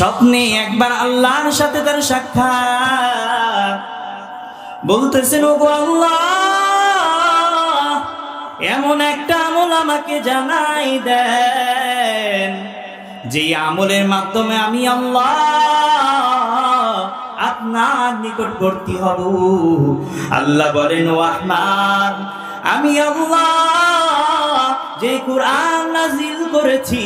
স্বপ্নে একবার আল্লাহর সাথে তার সাক্ষাৎ। বলতেছেন ও গো আল্লাহ, এমন একটা আমল আমাকে জানাই দেন যে আমলের মাধ্যমে আমি আল্লাহ আপনার নিকটবর্তী হব। আল্লাহ বলেন, ও আহমান আমি আল্লাহ যে কোরআন নাজিল করেছি,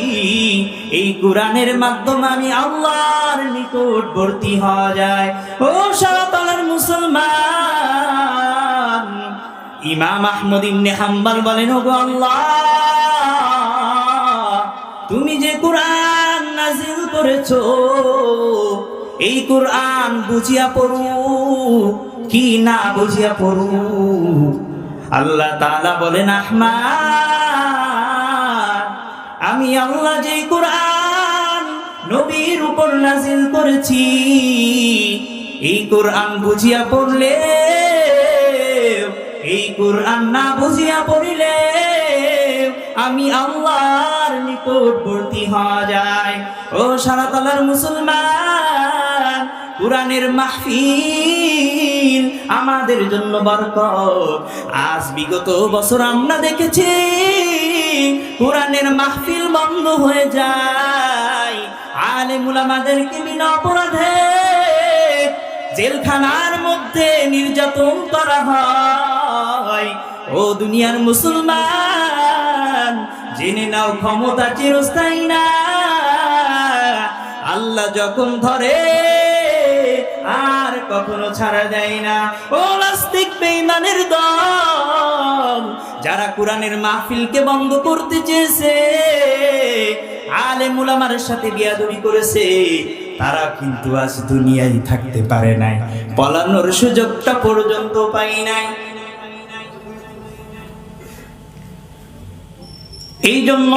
এই কোরআনের মাধ্যমে আমি আল্লাহর নিকটবর্তী হওয়া যায়। ও সাতালার মুসলমান, ইমাম আহমদ ইবনে হাম্বাল বলেন, ওগো আল্লাহ, তুমি যে কোরআন নাজিল করেছ, এই কোরআন বুঝিয়া পড়ু, কি না বুঝিয়া পড়ু? আল্লাহ তাআলা বলেন, আহমাদ আমি আল্লাহ যে কোরআন নবীর উপর নাজিল করেছি, এই কোরআন বুঝিয়া পড়লে, এই কোরআন না বুঝিয়া পড়িলে আমি আল্লাহর নিকটবর্তী হওয়া যায়। ও সারা তালার মুসলমান, কোরআনের মাহফিল আমাদের জন্য বরকত। আজ বিগত বছর আমরা দেখেছি কোরআনের মাহফিল বন্ধ হয়ে যায়। আলেমুল আমাদেরকে বিনা অপরাধে জেলখানার মধ্যে নির্যাতন করা হয়। ও দুনিয়ার মুসলমান, জেনে নাও ক্ষমতা চিরস্থায়ী না। আল্লাহ যখন ধরে, আর কখনো ছাড়া যায় না। ও নাস্তিক বেঈমানের দল, যারা কোরআনের মাহফিলকে বন্ধ করতে চেয়েছে আলেম উলামার সাথে বিয়াদবি করেছে, তারা কিন্তু আজ দুনিয়ায় থাকতে পারে নাই। পলানোর সুযোগটা পর্যন্ত পাই নাই। এই জন্য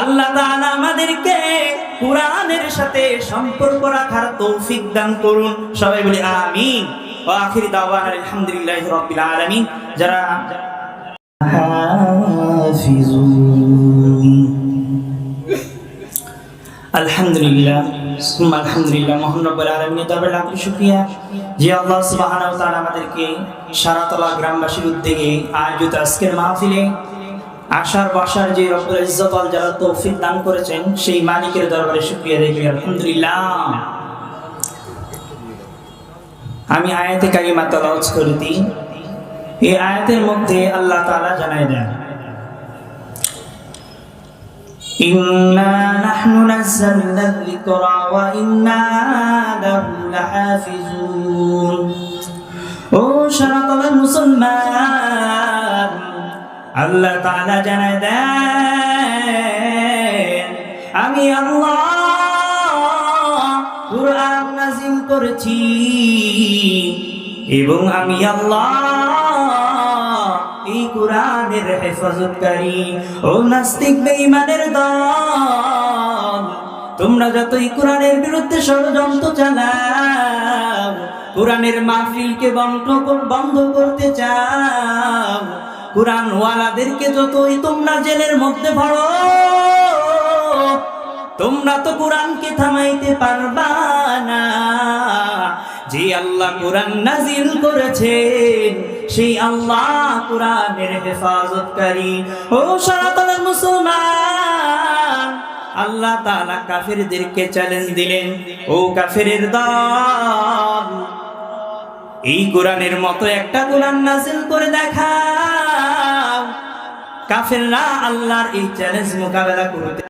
আল্লাহ আমাদেরকে কোরআনের সাথে সম্পর্ক রাখার তৌফিক দান করুন। সবাই বলি ওয়া আখির দাওয়ানা আলহামদুলিল্লাহি রাব্বিল আলামিন। যারা আলহামদুলিল্লাহ আলহামদুলিল্লাহ শুকরিয়া। যে আল্লাহ আমাদেরকে সারাতলা গ্রামবাসীর উদ্যোগে আয়োজিত আজকের মাহফিলে আশার বাসার যে রব্বুল যারা তৌফিক দান করেছেন, সেই মালিকের দরবারে শুকরিয়া দেখি আলহামদুলিল্লাহ। আমি আয়াতে কারিমা তালাওয়াত করে দিই এই আয়াতের মধ্যে আল্লাহ তাআলা জানাই দেন إنا نحن نزلنا الذكر وإنا له لحافظون ও সারাতলের মুসলমান আল্লাহ তাআলা জানায় দেন আমি আল্লাহ কুরআন নাজিল করেছি। এবং আমি আল্লাহ এই কোরআনের হেফাজতকারী ও নাস্তিক বেঈমানের দল। তোমরা যতই কোরআনের বিরুদ্ধে ষড়যন্ত্র চালাও, কোরআনের মাহফিলকে বন্ধ বন্ধ করতে চাও কোরআন ওয়ালাদেরকে যতই তোমরা জেলের মধ্যে ভরো তোমরা তো কোরআনকে থামাইতে পারবা না। যে আল্লাহ কোরআন নাজিল করেছেন, সেই আল্লাহ কোরআনের হেফাজতকারী। ও সনাতনের মুসলমান, আল্লাহ তাআলা কাফেরদেরকে চ্যালেঞ্জ দিলেন, ও কাফেরের দল, এই কোরআনের মতো একটা কোরআন নাজিল করে দেখাও। কাফেররা আল্লাহর এই চ্যালেঞ্জ মোকাবেলা করতে